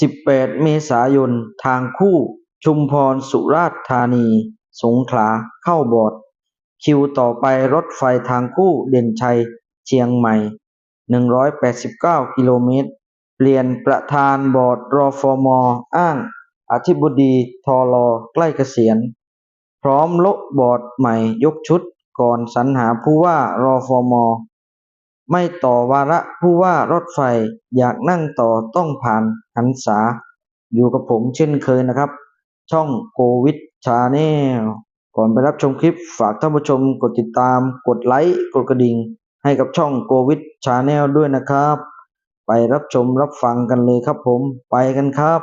18เมษายนทางคู่ ชุมพรสุราษฎร์ธานี สงขลาเข้าบอด คิวต่อไปรถไฟทางคู่เด่นชัยเชียงใหม่ 189 กิโลเมตร เปลี่ยนประธานบอร์ดรฟมออ้าง อธิบดีทอรใกล้เกษียณ พร้อมโละบอร์ดใหม่ยกชุดก่อนสรรหาผู้ว่ารอฟมอ ไม่ต่อวาระผู้ว่ารถไฟอยากนั่งต่อต้องผ่านหันษา อยู่กับผมเช่นเคยนะครับ ช่องโควิดชาแนลก่อนไปรับชมคลิปฝากท่านผู้ชมกดติดตาม กดไลค์กดกระดิ่ง ให้กับช่องโควิดชาแนลด้วยนะครับ ไปรับชมรับฟังกันเลยครับผมไปกันครับ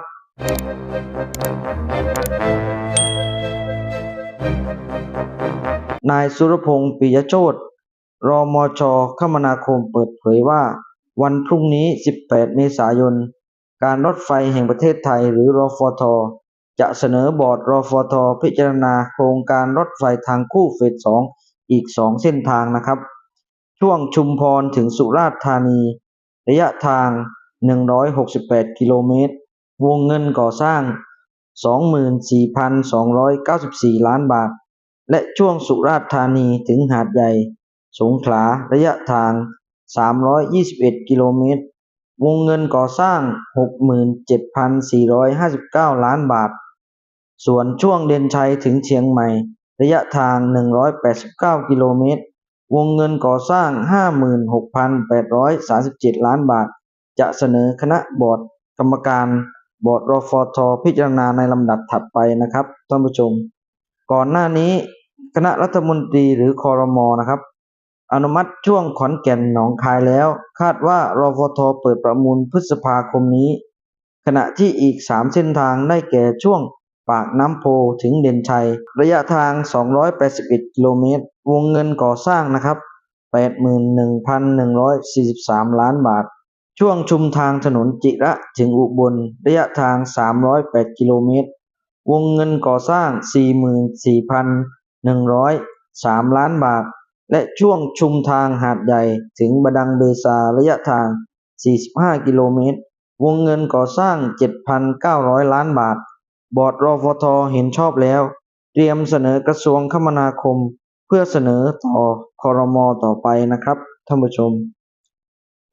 นายสุรพงศ์ปิยโชต รมช คมนาคม เปิดเผยว่า วันพรุ่งนี้ 18 เมษายน การรถไฟแห่งประเทศไทย หรือรฟท จะเสนอบอร์ดรฟท พิจารณาโครงการรถไฟทางคู่เฟส 2 อีก 2 เส้นทางนะครับ ช่วงชุมพรถึงสุราษฎร์ธานี ระยะทาง 168 กิโลเมตร วงเงินก่อสร้าง 24,294 ล้านบาท และช่วงสุราษฎร์ธานีถึงหาดใหญ่ สงขลาระยะทาง 321 กิโลเมตร วงเงินก่อสร้าง 67,459 ล้านบาท ส่วนช่วงเด่นชัยถึงเชียงใหม่ ระยะทาง 189 กิโลเมตร วงเงินก่อสร้าง 56,837 ล้านบาท จะเสนอคณะบอร์ดกรรมการบอร์ดรฟทพิจารณาในลำดับถัดไปนะครับท่านผู้ชม ก่อนหน้านี้คณะรัฐมนตรีหรือคอรมอนะครับ อนุมัติช่วงขอนแก่นหนองคายแล้ว คาดว่ารฟทเปิดประมูลพฤษภาคมนี้ ขณะที่อีก 3 เส้นทางได้แก่ช่วงปากน้ำโพถึงเด่นชัย ระยะทาง 281 กิโลเมตร วงเงินก่อสร้างนะครับ 81,143 ล้านบาท ช่วงชุมทางถนนจิระถึงอุบล ระยะทาง 308 กิโลเมตร วงเงินก่อสร้าง 44,103 ล้านบาท และช่วงชุมทางหาดใหญ่ถึงบดังเบซาระยะทาง 45 กิโลเมตร วงเงินก่อสร้าง 7,900 ล้านบาท บอร์ดรอฟทเห็นชอบแล้ว เตรียมเสนอกระทรวงคมนาคม เพื่อเสนอต่อคอรมอต่อไปนะครับท่านผู้ชม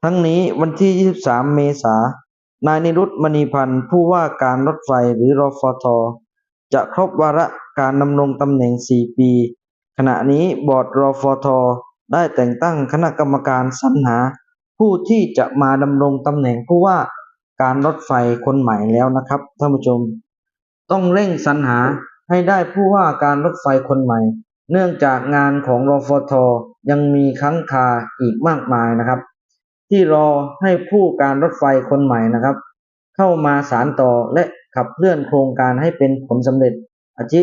ทั้งนี้วันที่ 23 เมษายนนายนิรุตมณีพันธ์ผู้ว่าการรถไฟหรือรอฟทจะครบวาระการดำรงตำแหน่ง 4 ปี ขณะนี้บอร์ดรฟท ได้แต่งตั้งคณะกรรมการสรรหา ผู้ที่จะมาดำรงตำแหน่งผู้ว่าการรถไฟคนใหม่แล้วนะครับท่านผู้ชม ต้องเร่งสรรหาให้ได้ผู้ว่าการรถไฟคนใหม่ เนื่องจากงานของรฟท ยังมีค้างคาอีกมากมายนะครับ ที่รอให้ผู้การรถไฟคนใหม่นะครับ เข้ามาสารต่อและขับเคลื่อนโครงการให้เป็นผลสำเร็จอาทิ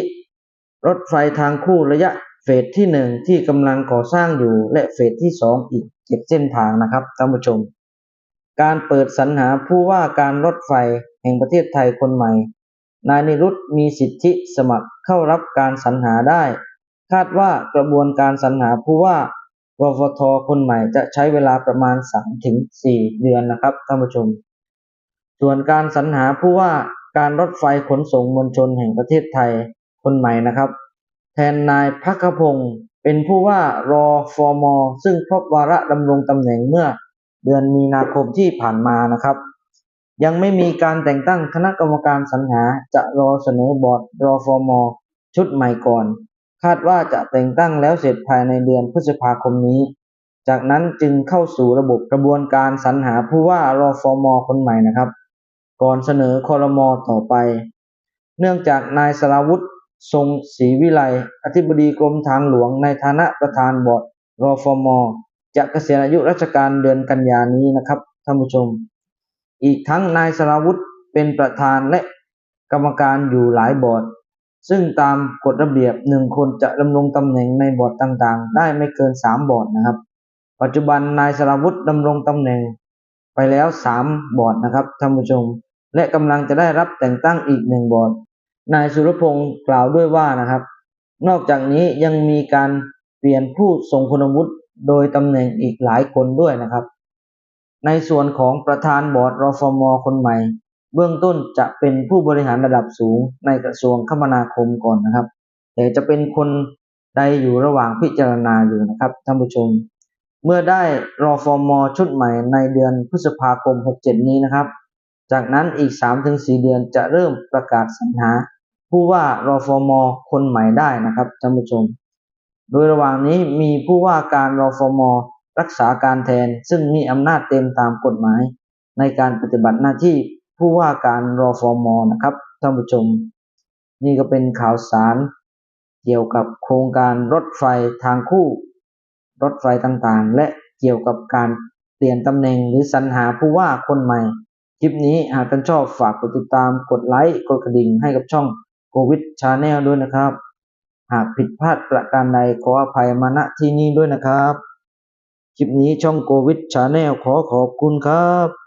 รถไฟทางคู่ระยะ เฟสที่หนึ่งที่กำลังก่อสร้างอยู่และเฟสที่สองอีกเจ็ดเส้นทางนะครับท่านผู้ชม การเปิดสรรหาผู้ว่าการรถไฟแห่งประเทศไทยคนใหม่ นายนิรุตมีสิทธิสมัครเข้ารับการสรรหาได้ คาดว่ากระบวนการสรรหาผู้ว่ารฟทคนใหม่จะใช้เวลาประมาณ 3-4 เดือนนะครับท่านผู้ชม ส่วนการสรรหาผู้ว่าการรถไฟขนส่งมวลชนแห่งประเทศไทยคนใหม่นะครับ นนายพักพงศ์เป็นผู้ว่ารอฟอมซึ่งครบวาระดำรงตำแหน่งเมื่อเดือนมีนาคมที่ผ่านมานะครับ ยังไม่มีการแต่งตั้งคณะกรรมการสรรหาจะรอเสนอบอร์ดรอฟอมชุดใหม่ก่อน คาดว่าจะแต่งตั้งแล้วเสร็จภายในเดือนพฤษภาคมนี้ จากนั้นจึงเข้าสู่ระบบกระบวนการสรรหาผู้ว่ารอฟอมคนใหม่นะครับ ก่อนเสนอคอรมอต่อไป เนื่องจากนายสราวุธ ทรงศรีวิไลอธิบดีกรมทางหลวงในฐานะประธานบอร์ดรอฟอมจะเกษียณอายุราชการเดือนกันยานี้นะครับท่านผู้ชม อีกทั้งนายสราวุธเป็นประธานและกรรมการอยู่หลายบอร์ด ซึ่งตามกฎระเบียบหนึ่งคนจะดำรงตำแหน่งในบอร์ดต่างๆ ได้ไม่เกินสามบอร์ดนะครับ ปัจจุบันนายสราวุธดำรงตำแหน่งไปแล้วสามบอร์ดนะครับท่านผู้ชม และกำลังจะได้รับแต่งตั้งอีกหนึ่งบอร์ด นายสุรพงศ์กล่าวด้วยว่านะครับ นอกจากนี้ยังมีการเปลี่ยนผู้ทรงคุณวุฒิโดยตำแหน่งอีกหลายคนด้วยนะครับ ในส่วนของประธานบอร์ดรฟมคนใหม่ เบื้องต้นจะเป็นผู้บริหารระดับสูงในกระทรวงคมนาคมก่อนนะครับ แต่จะเป็นคนใดอยู่ระหว่างพิจารณาอยู่นะครับท่านผู้ชม เมื่อได้รอฟอร์มชุดใหม่ในเดือนพฤษภาคม 67 นี้นะครับ จากนั้นอีก 3-4 เดือนจะเริ่มประกาศสรรหา ผู้ว่ารอฟอมอคนใหม่ได้นะครับท่านผู้ชม โดยระหว่างนี้มีผู้ว่าการรอฟอมอรักษาการแทน ซึ่งมีอำนาจเต็มตามกฎหมาย ในการปฏิบัติหน้าที่ผู้ว่าการรอฟอมอนะครับท่านผู้ชม นี่ก็เป็นข่าวสาร เกี่ยวกับโครงการรถไฟทางคู่ รถไฟต่างๆ และเกี่ยวกับการเปลี่ยนตำแหน่งหรือสรรหาผู้ว่าคนใหม่คลิปนี้หากท่านชอบฝากกดติดตามกดไลค์กดกระดิ่งให้กับช่อง โควิดชาแนลด้วยนะครับ หากผิดพลาดประการใดขออภัยมาณที่นี้ด้วยนะครับ คลิปนี้ช่องโควิดชาแนลขอขอบคุณครับ